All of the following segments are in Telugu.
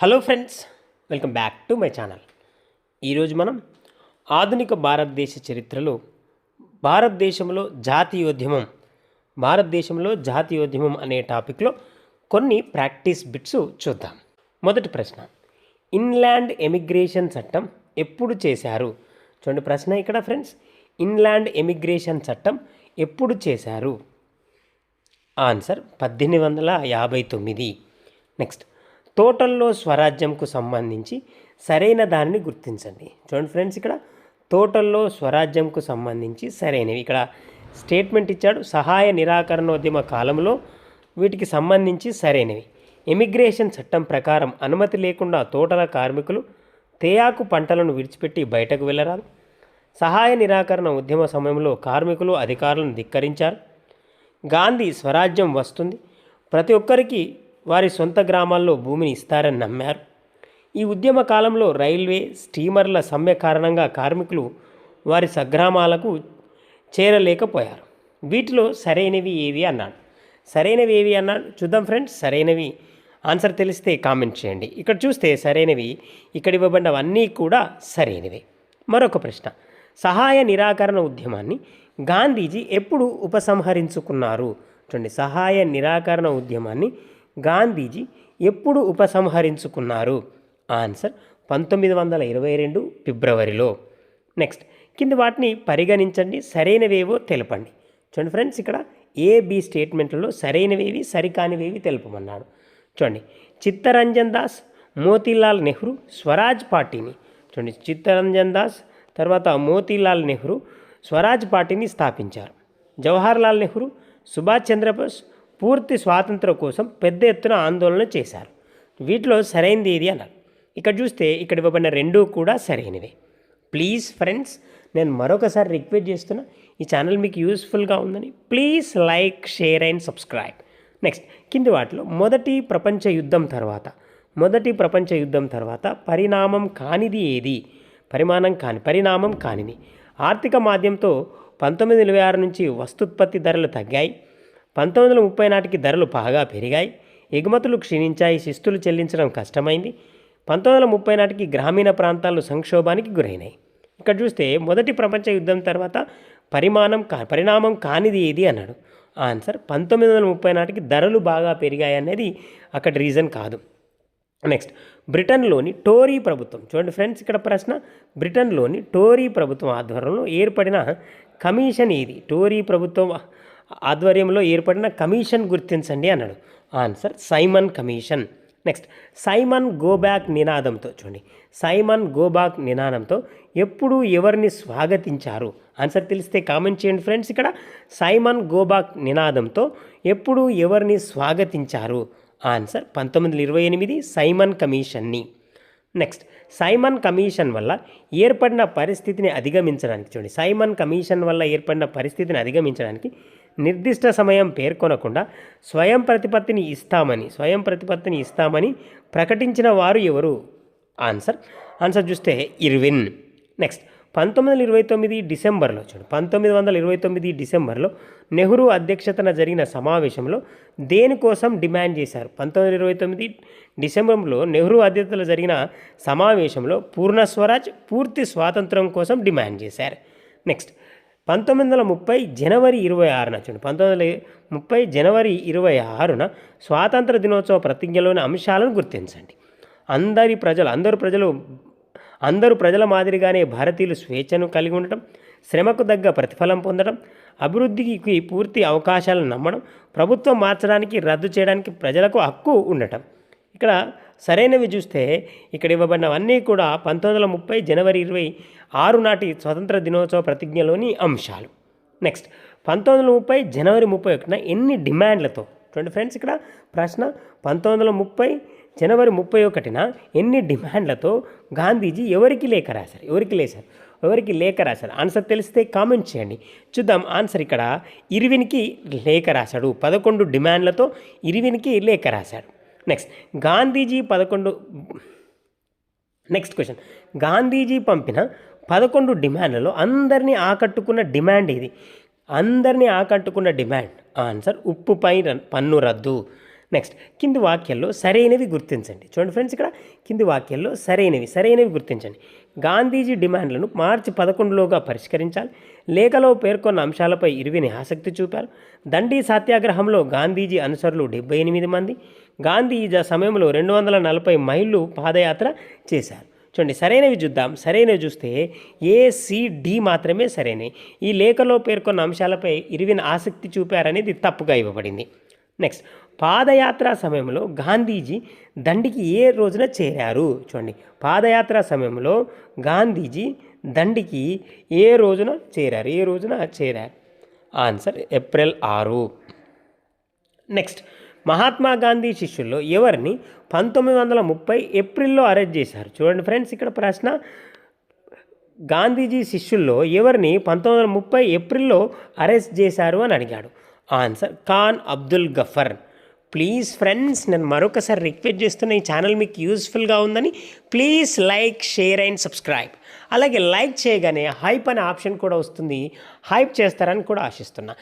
Hello friends welcome back to my channel. ఈరోజు మనం ఆధునిక భారతదేశ చరిత్రలో భారతదేశంలో జాతీయోద్యమం భారతదేశంలో జాతీయోద్యమం అనే టాపిక్లో కొన్ని ప్రాక్టీస్ బిట్స్ చూద్దాం. మొదటి ప్రశ్న ఇన్లాండ్ ఎమిగ్రేషన్ చట్టం ఎప్పుడు చేశారు? చూడండి ప్రశ్న ఇక్కడ ఫ్రెండ్స్ ఇన్లాండ్ ఎమిగ్రేషన్ చట్టం ఎప్పుడు చేశారు? ఆన్సర్ పద్దెనిమిది వందల యాభై తొమ్మిది. నెక్స్ట్ తోటల్లో స్వరాజ్యంకు సంబంధించి సరైన దానిని గుర్తించండి. చూడండి ఫ్రెండ్స్ ఇక్కడ తోటల్లో స్వరాజ్యంకు సంబంధించి సరైనవి. ఇక్కడ స్టేట్మెంట్ ఇచ్చాడు సహాయ నిరాకరణోద్యమ కాలంలో వీటికి సంబంధించి సరైనవి. ఇమిగ్రేషన్ చట్టం ప్రకారం అనుమతి లేకుండా తోటల కార్మికులు తేయాకు పంటలను విడిచిపెట్టి బయటకు వెళ్ళరాదు. సహాయ నిరాకరణ ఉద్యమ సమయంలో కార్మికులు అధికారులను ధిక్కరించారు. గాంధీ స్వరాజ్యం వస్తుంది. ప్రతి ఒక్కరికి వారి సొంత గ్రామాల్లో భూమిని ఇస్తారని నమ్మారు. ఈ ఉద్యమ కాలంలో రైల్వే స్టీమర్ల సమ్మె కారణంగా కార్మికులు వారి సగ్రామాలకు చేరలేకపోయారు. వీటిలో సరైనవి ఏవి అన్నాడు. సరైనవి ఏవి అన్నాడు? చూద్దాం ఫ్రెండ్స్ సరైనవి. ఆన్సర్ తెలిస్తే కామెంట్ చేయండి. ఇక్కడ చూస్తే సరైనవి ఇక్కడ ఇవ్వబడినవన్నీ కూడా సరైనవే. మరొక ప్రశ్న. సహాయ నిరాకరణ ఉద్యమాన్ని గాంధీజీ ఎప్పుడు ఉపసంహరించుకున్నారు? చూడండి సహాయ నిరాకరణ ఉద్యమాన్ని గాంధీజీ ఎప్పుడు ఉపసంహరించుకున్నారు? ఆన్సర్ పంతొమ్మిది వందల ఇరవై రెండు ఫిబ్రవరిలో. నెక్స్ట్ కింద వాటిని పరిగణించండి సరైనవేవో తెలపండి. చూడండి ఫ్రెండ్స్ ఇక్కడ ఏ బి స్టేట్మెంట్లలో సరైనవేవి సరికానివేవి తెలుపమన్నాడు. చూడండి చిత్తరంజన్ దాస్ మోతీలాల్ నెహ్రూ స్వరాజ్ పార్టీని. చూడండి చిత్తరంజన్ దాస్ తర్వాత మోతీలాల్ నెహ్రూ స్వరాజ్ పార్టీని స్థాపించారు. జవహర్లాల్ నెహ్రూ సుభాష్ చంద్రబోస్ పూర్తి స్వాతంత్రం కోసం పెద్ద ఎత్తున ఆందోళన చేశారు. వీటిలో సరైనది ఏది అన్నారు? ఇక్కడ చూస్తే ఇక్కడ ఇవ్వబడిన రెండూ కూడా సరైనవే. ప్లీజ్ ఫ్రెండ్స్ నేను మరొకసారి రిక్వెస్ట్ చేస్తున్నా ఈ ఛానల్ మీకు యూస్ఫుల్గా ఉందని please like share and subscribe next కింది వాటిలో మొదటి ప్రపంచ యుద్ధం తర్వాత మొదటి ప్రపంచ యుద్ధం తర్వాత పరిణామం కానిది ఏది? పరిమాణం కాని పరిణామం కానిది. ఆర్థిక మాధ్యంతో పంతొమ్మిది ఇరవై ఆరు నుంచి వస్తుత్పత్తి ధరలు తగ్గాయి. పంతొమ్మిది వందల ముప్పై నాటికి ధరలు బాగా పెరిగాయి. ఎగుమతులు క్షీణించాయి. శిస్తులు చెల్లించడం కష్టమైంది. పంతొమ్మిది వందల ముప్పై నాటికి గ్రామీణ ప్రాంతాలు సంక్షోభానికి గురైనాయి. ఇక్కడ చూస్తే మొదటి ప్రపంచ యుద్ధం తర్వాత పరిమాణం కా పరిణామం కానిది ఏది అన్నాడు. ఆన్సర్ పంతొమ్మిది వందల ముప్పై నాటికి ధరలు బాగా పెరిగాయి అనేది అక్కడ రీజన్ కాదు. నెక్స్ట్ బ్రిటన్లోని టోరీ ప్రభుత్వం. చూడండి ఫ్రెండ్స్ ఇక్కడ ప్రశ్న. బ్రిటన్లోని టోరీ ప్రభుత్వం ఆధ్వర్యంలో ఏర్పడిన కమిషన్ ఏది? టోరీ ప్రభుత్వం ఆధ్వర్యంలో ఏర్పడిన కమిషన్ గుర్తించండి అన్నాడు. Answer Simon commission. Next Simon go back నినాదంతో చూడండి. సైమన్ గోబాక్ నినాదంతో ఎప్పుడు ఎవరిని స్వాగతించారు? ఆన్సర్ తెలిస్తే కామెంట్ చేయండి ఫ్రెండ్స్. ఇక్కడ సైమన్ గోబాక్ నినాదంతో ఎప్పుడు ఎవరిని స్వాగతించారు? ఆన్సర్ పంతొమ్మిది వందల ఇరవై ఎనిమిది సైమన్ కమిషన్ని. నెక్స్ట్ సైమన్ కమిషన్ వల్ల ఏర్పడిన పరిస్థితిని అధిగమించడానికి చూడండి. సైమన్ కమిషన్ వల్ల ఏర్పడిన పరిస్థితిని అధిగమించడానికి నిర్దిష్ట సమయం పేర్కొనకుండా స్వయం ప్రతిపత్తిని ఇస్తామని స్వయం ప్రతిపత్తిని ఇస్తామని ప్రకటించిన వారు ఎవరు? ఆన్సర్ ఆన్సర్ చూస్తే ఇర్విన్. నెక్స్ట్ పంతొమ్మిది వందల ఇరవై తొమ్మిది డిసెంబర్లో చూడు పంతొమ్మిది వందల ఇరవై తొమ్మిది డిసెంబర్లో నెహ్రూ అధ్యక్షతన జరిగిన సమావేశంలో దేనికోసం డిమాండ్ చేశారు? పంతొమ్మిది వందల ఇరవై తొమ్మిది డిసెంబర్లో నెహ్రూ అధ్యక్షతలో జరిగిన సమావేశంలో పూర్ణ స్వరాజ్ పూర్తి స్వాతంత్రం కోసం డిమాండ్ చేశారు. నెక్స్ట్ పంతొమ్మిది వందల ముప్పై జనవరి ఇరవై ఆరున చూడండి పంతొమ్మిది వందల ముప్పై జనవరి ఇరవై ఆరున స్వాతంత్ర దినోత్సవ ప్రతిజ్ఞలోని అంశాలను గుర్తించండి. అందరి ప్రజలు అందరు ప్రజలు అందరూ ప్రజల మాదిరిగానే భారతీయులు స్వేచ్ఛను కలిగి ఉండటం శ్రమకు తగ్గ ప్రతిఫలం పొందడం అభివృద్ధికి పూర్తి అవకాశాలను నమ్మడం ప్రభుత్వం మార్చడానికి రద్దు చేయడానికి ప్రజలకు హక్కు ఉండటం. ఇక్కడ సరైనవి చూస్తే ఇక్కడ ఇవ్వబడినవన్నీ కూడా పంతొమ్మిది వందల ముప్పై జనవరి ఇరవై ఆరు నాటి స్వతంత్ర దినోత్సవ ప్రతిజ్ఞలోని అంశాలు. నెక్స్ట్ పంతొమ్మిది వందల ముప్పై జనవరి ముప్పై ఒకటిన ఎన్ని డిమాండ్లతో చూడండి ఫ్రెండ్స్ ఇక్కడ ప్రశ్న పంతొమ్మిది వందల ముప్పై జనవరి ముప్పై ఒకటిన ఎన్ని డిమాండ్లతో గాంధీజీ ఎవరికి లేఖ రాశారు? ఎవరికి లేశారు ఎవరికి లేఖ రాశారు? ఆన్సర్ తెలిస్తే కామెంట్ చేయండి. చూద్దాం ఆన్సర్ ఇక్కడ ఇరవిన్కి లేఖ రాశాడు. పదకొండు డిమాండ్లతో ఇరవిన్కి లేఖ రాశాడు. నెక్స్ట్ గాంధీజీ పదకొండు నెక్స్ట్ క్వశ్చన్ గాంధీజీ పంపిన పదకొండు డిమాండ్లలో అందరినీ ఆకట్టుకున్న డిమాండ్ ఇది అందరినీ ఆకట్టుకున్న డిమాండ్. ఆన్సర్ ఉప్పుపై పన్ను రద్దు. నెక్స్ట్ కింది వాక్యాల్లో సరైనవి గుర్తించండి. చూడండి ఫ్రెండ్స్ ఇక్కడ కింది వాక్యాల్లో సరైనవి సరైనవి గుర్తించండి. గాంధీజీ డిమాండ్లను మార్చి పదకొండులోగా పరిష్కరించాలి. లేఖలో పేర్కొన్న అంశాలపై ఇరువిని ఆసక్తి చూపారు. దండి సత్యాగ్రహంలో గాంధీజీ అనుసరులు డెబ్బై ఎనిమిది మంది. గాంధీ సమయంలో రెండు వందల నలభై మైళ్ళు పాదయాత్ర చేశారు. చూడండి సరైనవి చూద్దాం. సరైనవి చూస్తే ఏసీడి మాత్రమే సరైనవి. ఈ లేఖలో పేర్కొన్న అంశాలపై ఇరువిన ఆసక్తి చూపారనేది తప్పుగా ఇవ్వబడింది. నెక్స్ట్ పాదయాత్ర సమయంలో గాంధీజీ దండికి ఏ రోజున చేరారు? చూడండి. పాదయాత్ర సమయంలో గాంధీజీ దండికి ఏ రోజున చేరారు? ఏ రోజున చేరారు? ఆన్సర్ ఏప్రిల్ ఆరు. నెక్స్ట్. మహాత్మా గాంధీ శిష్యుల్లో ఎవరిని పంతొమ్మిది వందల ముప్పై ఏప్రిల్లో అరెస్ట్ చేశారు? చూడండి ఫ్రెండ్స్ ఇక్కడ ప్రశ్న. గాంధీజీ శిష్యుల్లో ఎవరిని పంతొమ్మిది వందల ముప్పై ఏప్రిల్లో అరెస్ట్ చేశారు అని అడిగాడు? Answer Khan Abdul Ghaffar. Please friends నేను మరొకసారి రిక్వెస్ట్ చేస్తున్న ఈ ఛానల్ మీకు యూస్ఫుల్గా ఉందని please like share and subscribe అలాగే లైక్ చేయగానే హైప్ అనే ఆప్షన్ కూడా వస్తుంది. హైప్ చేస్తారని కూడా ఆశిస్తున్నా.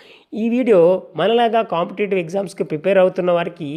ఈ వీడియో మనలాగా కాంపిటేటివ్ ఎగ్జామ్స్కి ప్రిపేర్ అవుతున్న వారికి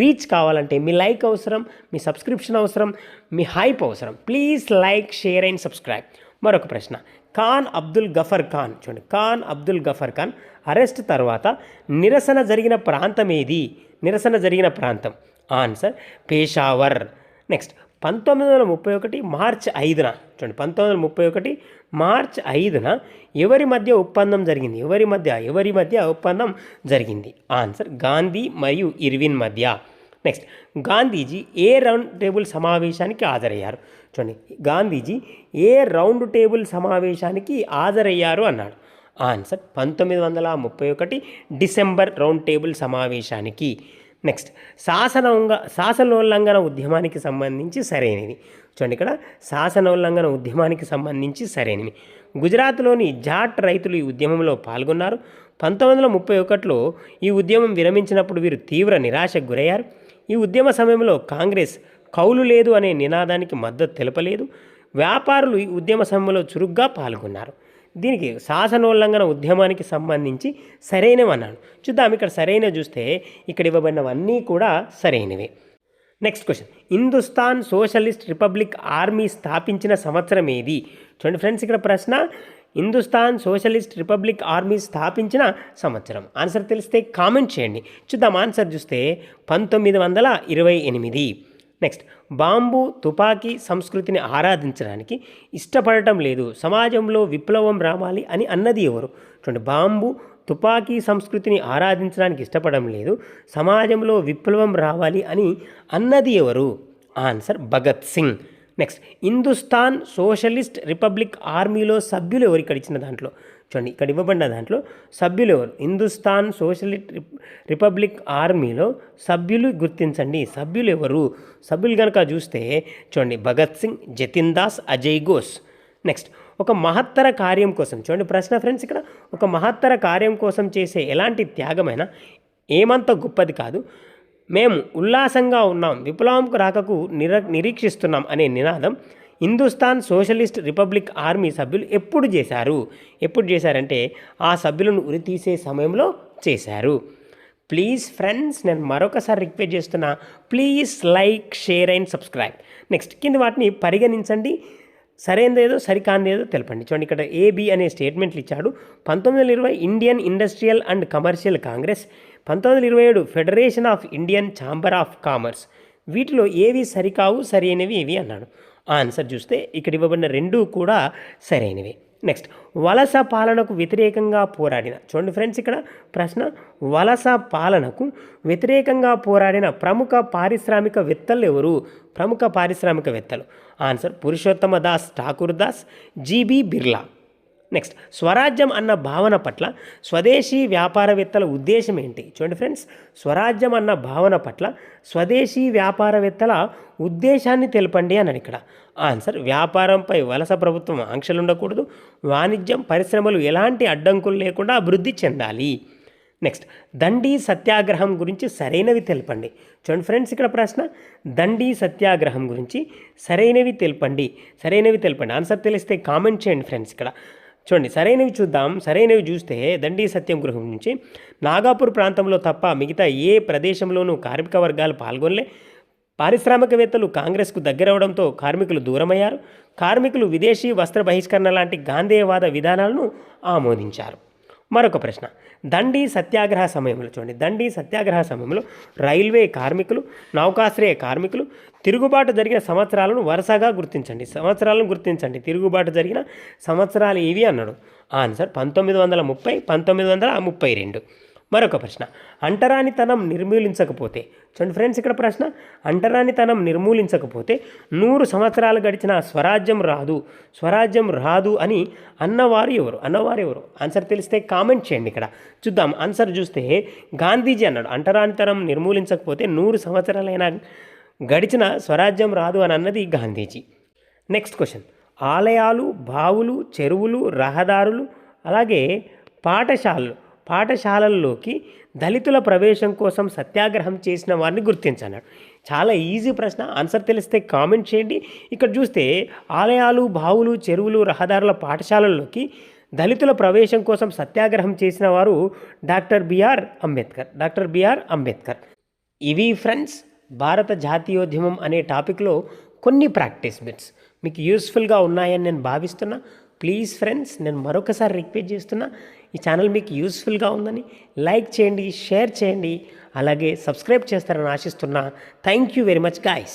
రీచ్ కావాలంటే మీ లైక్ అవసరం మీ సబ్స్క్రిప్షన్ అవసరం మీ హైప్ అవసరం. Please like share and subscribe మరొక ప్రశ్న. ఖాన్ అబ్దుల్ గఫర్ ఖాన్. చూడండి ఖాన్ అబ్దుల్ గఫర్ ఖాన్ అరెస్ట్ తర్వాత నిరసన జరిగిన ప్రాంతం ఏది? నిరసన జరిగిన ప్రాంతం. ఆన్సర్ పేషావర్. నెక్స్ట్ పంతొమ్మిది వందల ముప్పై ఒకటి మార్చ్ ఐదున చూడండి పంతొమ్మిది వందల ముప్పై ఒకటి మార్చ్ ఐదున ఎవరి మధ్య ఒప్పందం జరిగింది? ఎవరి మధ్య? ఎవరి మధ్య ఒప్పందం జరిగింది? ఆన్సర్ గాంధీ మరియు ఇర్విన్ మధ్య. నెక్స్ట్ గాంధీజీ ఏ రౌండ్ టేబుల్ సమావేశానికి హాజరయ్యారు? చూడండి గాంధీజీ ఏ రౌండ్ టేబుల్ సమావేశానికి హాజరయ్యారు అన్నాడు. ఆన్సర్ పంతొమ్మిది వందల ముప్పై ఒకటి డిసెంబర్ రౌండ్ టేబుల్ సమావేశానికి. నెక్స్ట్ శాసనంగా శాసనోల్లంఘన ఉద్యమానికి సంబంధించి సరైనది. చూడండి ఇక్కడ శాసనోల్లంఘన ఉద్యమానికి సంబంధించి సరైనవి గుజరాత్లోని జాట్ రైతులు ఈ ఉద్యమంలో పాల్గొన్నారు. పంతొమ్మిది వందల ముప్పై ఒకటిలో ఈ ఉద్యమం విరమించినప్పుడు వీరు తీవ్ర నిరాశకు గురయ్యారు. ఈ ఉద్యమ సమయంలో కాంగ్రెస్ కౌలు లేదు అనే నినాదానికి మద్దతు తెలపలేదు. వ్యాపారులు ఈ ఉద్యమ సమయంలో చురుగ్గా పాల్గొన్నారు. దీనికి శాసనోల్లంఘన ఉద్యమానికి సంబంధించి సరైనవి అన్నాడు చూద్దాం ఇక్కడ సరైనవి చూస్తే ఇక్కడ ఇవ్వబడినవన్నీ కూడా సరైనవే. Next question Hindustan socialist republic army స్థాపించిన సంవత్సరం ఏది? చూడండి ఫ్రెండ్స్ ఇక్కడ ప్రశ్న హిందుస్థాన్ సోషలిస్ట్ రిపబ్లిక్ ఆర్మీ స్థాపించిన సంవత్సరం? ఆన్సర్ తెలిస్తే కామెంట్ చేయండి. చూద్దాం ఆన్సర్ చూస్తే పంతొమ్మిది వందల ఇరవై ఎనిమిది. నెక్స్ట్. బాంబు తుపాకీ సంస్కృతిని ఆరాధించడానికి ఇష్టపడటం లేదు. సమాజంలో విప్లవం రావాలి అని అన్నది ఎవరు? చూడండి బాంబు తుపాకీ సంస్కృతిని ఆరాధించడానికి ఇష్టపడడం లేదు. సమాజంలో విప్లవం రావాలి అని అన్నది ఎవరు? Answer Bhagat Singh. Next. Hindustan socialist republic ఆర్మీలో సభ్యులు ఎవరు? ఇక్కడ ఇచ్చిన దాంట్లో. చూడండి ఇక్కడ ఇవ్వబడిన దాంట్లో సభ్యులు ఎవరు? హిందుస్థాన్ సోషలిస్ట్ రిపబ్లిక్ ఆర్మీలో సభ్యులు గుర్తించండి. సభ్యులు ఎవరు? సభ్యులు కనుక చూస్తే చూడండి భగత్ సింగ్ జతిన్ దాస్ అజయ్ ఘోష్. నెక్స్ట్ ఒక మహత్తర కార్యం కోసం చూడండి ప్రశ్న ఫ్రెండ్స్ ఇక్కడ ఒక మహత్తర కార్యం కోసం చేసే ఎలాంటి త్యాగమైనా ఏమంత గొప్పది కాదు. మేము ఉల్లాసంగా ఉన్నాం విప్లవంకు రాకకు నిర నిరీక్షిస్తున్నాం అనే నినాదం హిందుస్థాన్ సోషలిస్ట్ రిపబ్లిక్ ఆర్మీ సభ్యులు ఎప్పుడు చేశారు? ఎప్పుడు చేశారంటే ఆ సభ్యులను ఉరితీసే సమయంలో చేశారు. ప్లీజ్ ఫ్రెండ్స్ నేను మరొకసారి రిక్వెస్ట్ చేస్తున్నా please like share and subscribe. Next కింద వాటిని పరిగణించండి. సరైనదేదో సరికాందేదో తెలపండి. చూడండి ఇక్కడ ఏబి అనే స్టేట్మెంట్లు ఇచ్చాడు. పంతొమ్మిది వందల ఇరవై Indian industrial and commercial congress. పంతొమ్మిది వందల ఇరవై ఏడు federation of Indian chamber of commerce. వీటిలో ఏవి సరికావు సరైనవి ఏవి అన్నాడు. ఆన్సర్ చూస్తే ఇక్కడ ఇవ్వబడిన రెండు కూడా సరైనవి. నెక్స్ట్ వలస పాలనకు వ్యతిరేకంగా పోరాడిన చూడండి ఫ్రెండ్స్ ఇక్కడ ప్రశ్న వలస పాలనకు వ్యతిరేకంగా పోరాడిన ప్రముఖ పారిశ్రామికవేత్తలు ఎవరు? ప్రముఖ పారిశ్రామికవేత్తలు. Answer Purushottam Das Thakur Das GB Birla. Next స్వరాజ్యం అన్న భావన పట్ల స్వదేశీ వ్యాపారవేత్తల ఉద్దేశం ఏంటి? చూడండి ఫ్రెండ్స్ స్వరాజ్యం అన్న భావన పట్ల స్వదేశీ వ్యాపారవేత్తల ఉద్దేశాన్ని తెలపండి అన్నాడు ఇక్కడ. ఆన్సర్ వ్యాపారంపై వలస ప్రభుత్వం ఆంక్షలు ఉండకూడదు వాణిజ్యం పరిశ్రమలు ఎలాంటి అడ్డంకులు లేకుండా అభివృద్ధి చెందాలి. నెక్స్ట్ దండి సత్యాగ్రహం గురించి సరైనవి తెలపండి. చూడండి ఫ్రెండ్స్ ఇక్కడ ప్రశ్న దండి సత్యాగ్రహం గురించి సరైనవి తెలపండి. సరైనవి తెలపండి. ఆన్సర్ తెలిస్తే కామెంట్ చేయండి ఫ్రెండ్స్ ఇక్కడ. చూడండి సరైనవి చూద్దాం. సరైనవి చూస్తే దండి గృహం నుంచి నాగాపూర్ ప్రాంతంలో తప్ప మిగతా ఏ ప్రదేశంలోనూ కార్మిక వర్గాలు పాల్గొనలే. పారిశ్రామికవేత్తలు కాంగ్రెస్కు దగ్గరవడంతో కార్మికులు దూరమయ్యారు. కార్మికులు విదేశీ వస్త్ర బహిష్కరణ లాంటి గాంధేయవాద విధానాలను ఆమోదించారు. మరొక ప్రశ్న. దండి సత్యాగ్రహ సమయంలో చూడండి. దండి సత్యాగ్రహ సమయంలో రైల్వే కార్మికులు నౌకాశ్రయ కార్మికులు తిరుగుబాటు జరిగిన సంవత్సరాలను వరుసగా గుర్తించండి. సంవత్సరాలను గుర్తించండి. తిరుగుబాటు జరిగిన సంవత్సరాలు ఏవి అన్నాడు? ఆన్సర్ పంతొమ్మిది వందల ముప్పై పంతొమ్మిది వందల ముప్పై రెండు. మరొక ప్రశ్న. అంటరానితనం నిర్మూలించకపోతే చూడండి ఫ్రెండ్స్ ఇక్కడ ప్రశ్న. అంటరానితనం నిర్మూలించకపోతే నూరు సంవత్సరాలు గడిచిన స్వరాజ్యం రాదు. స్వరాజ్యం రాదు అని అన్నవారు ఎవరు? అన్నవారు ఎవరు? ఆన్సర్ తెలిస్తే కామెంట్ చేయండి ఇక్కడ. చూద్దాం. ఆన్సర్ చూస్తే గాంధీజీ అన్నాడు. అంటరానితనం నిర్మూలించకపోతే నూరు సంవత్సరాలైనా గడిచిన స్వరాజ్యం రాదు అని అన్నది గాంధీజీ. నెక్స్ట్ క్వశ్చన్ ఆలయాలు బావులు చెరువులు రహదారులు అలాగే పాఠశాలలు పాఠశాలల్లోకి దళితుల ప్రవేశం కోసం సత్యాగ్రహం చేసిన వారిని గుర్తించన్నాడు. చాలా ఈజీ ప్రశ్న ఆన్సర్ తెలిస్తే కామెంట్ చేయండి. ఇక్కడ చూస్తే ఆలయాలు బావులు చెరువులు రహదారుల పాఠశాలల్లోకి దళితుల ప్రవేశం కోసం సత్యాగ్రహం చేసిన వారు doctor BR Ambedkar. Doctor BR Ambedkar. ఇవి ఫ్రెండ్స్ భారత జాతీయోద్యమం అనే టాపిక్లో కొన్ని ప్రాక్టీస్ బిట్స్. మీకు యూస్ఫుల్గా ఉన్నాయని నేను భావిస్తున్నా. ప్లీజ్ ఫ్రెండ్స్ నేను మరొకసారి రిక్వెస్ట్ చేస్తున్నా ఈ ఛానల్ మీకు యూస్ఫుల్గా ఉందని లైక్ చేయండి షేర్ చేయండి అలాగే సబ్స్క్రైబ్ చేస్తారని ఆశిస్తున్నా. Thank you very much guys